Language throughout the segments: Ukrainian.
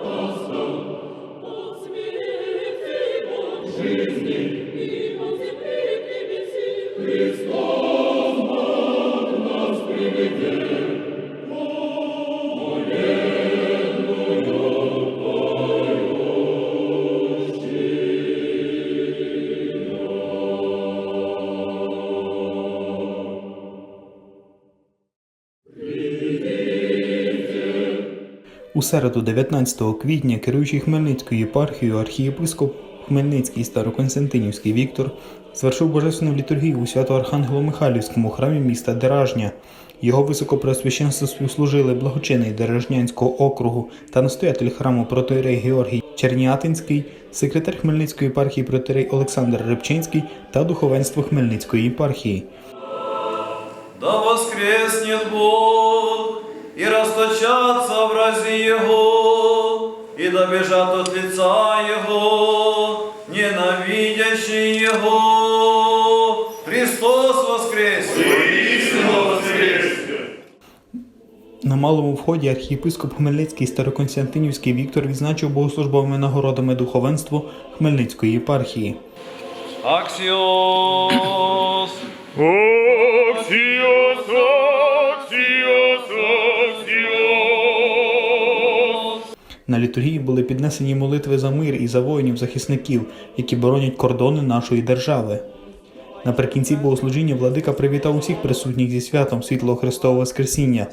Christus, У середу 19 квітня керуючий Хмельницькою єпархією архієпископ Хмельницький Староконстантинівський Віктор звершив божественну літургію у Свято-Архангело-Михайлівському храмі міста Деражня. Його високопреосвященство співслужили благочинний Дережнянського округу та настоятель храму протоірей Георгій Чернятинський, секретар Хмельницької єпархії протоірей Олександр Рибчинський та духовенство Хмельницької єпархії. Да воскреснет Бог и расточатся образи Его, и добежат от лица Его, ненавидящие Его. Христос воскресе! На малому вході архієпископ Хмельницький Староконстантинівський Віктор відзначив богослужбовими нагородами духовенство Хмельницької єпархії. Аксиос! На літургії були піднесені молитви за мир і за воїнів-захисників, які боронять кордони нашої держави. Наприкінці богослужіння владика привітав усіх присутніх зі святом світлого Христового Воскресіння.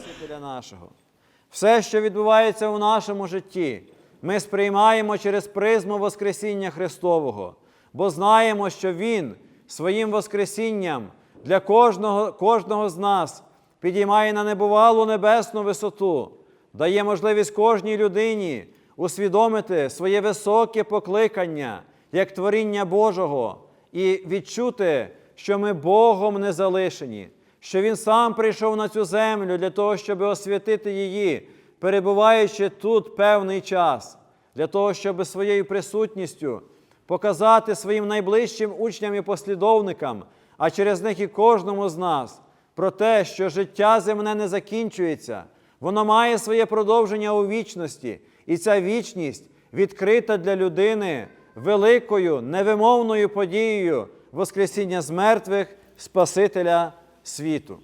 Все, що відбувається у нашому житті, ми сприймаємо через призму Воскресіння Христового, бо знаємо, що Він своїм Воскресінням для кожного, кожного з нас підіймає на небувалу небесну висоту, дає можливість кожній людині усвідомити своє високе покликання як творіння Божого і відчути, що ми Богом не залишені, що Він сам прийшов на цю землю для того, щоб освятити її, перебуваючи тут певний час, для того, щоб своєю присутністю показати своїм найближчим учням і послідовникам, а через них і кожному з нас, про те, що життя земне не закінчується, воно має своє продовження у вічності, і ця вічність відкрита для людини великою невимовною подією Воскресіння з мертвих Спасителя світу.